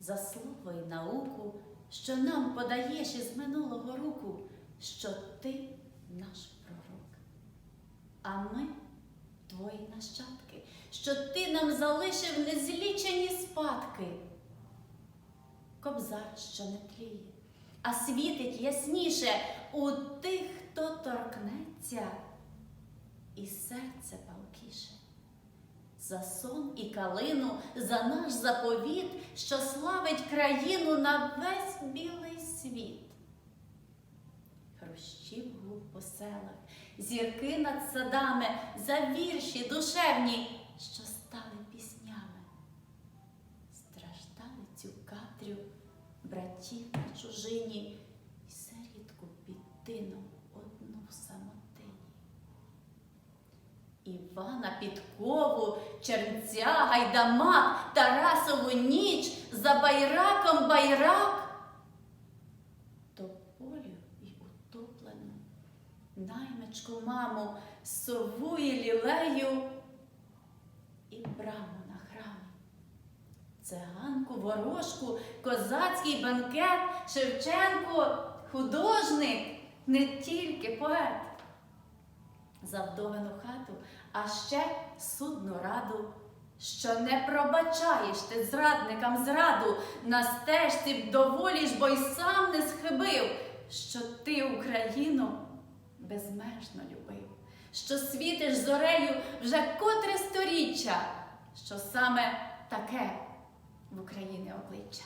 за слово і науку, що нам подаєш із минулого року, що ти наш пророк. А ми твої нащадки, що ти нам залишив незлічені спадки. Кобзар, що не тліє, а світить ясніше у тих, хто торкнеться, і серце палкіше. За сон і калину, за наш заповіт, що славить країну на весь білий світ. Хрущів гул по селах, зірки над садами, за вірші душевні, що стали піснями. Страждали цю катрю, братів на чужині, і сирітку під тином Івана Підкову, Чернця, Гайдамак, Тарасову ніч за байраком байрак. Тополю і утоплену, наймичку маму, сову і лілею і браму на храмі. Циганку, ворожку, козацький банкет, Шевченко, художник, не тільки поет за вдовину хату, а ще судну раду, що не пробачаєш ти зрадникам зраду, на стежці б доволіш, бо й сам не схибив, що ти Україну безмежно любив, що світиш зорею вже котре сторіччя, що саме таке в Україні обличчя.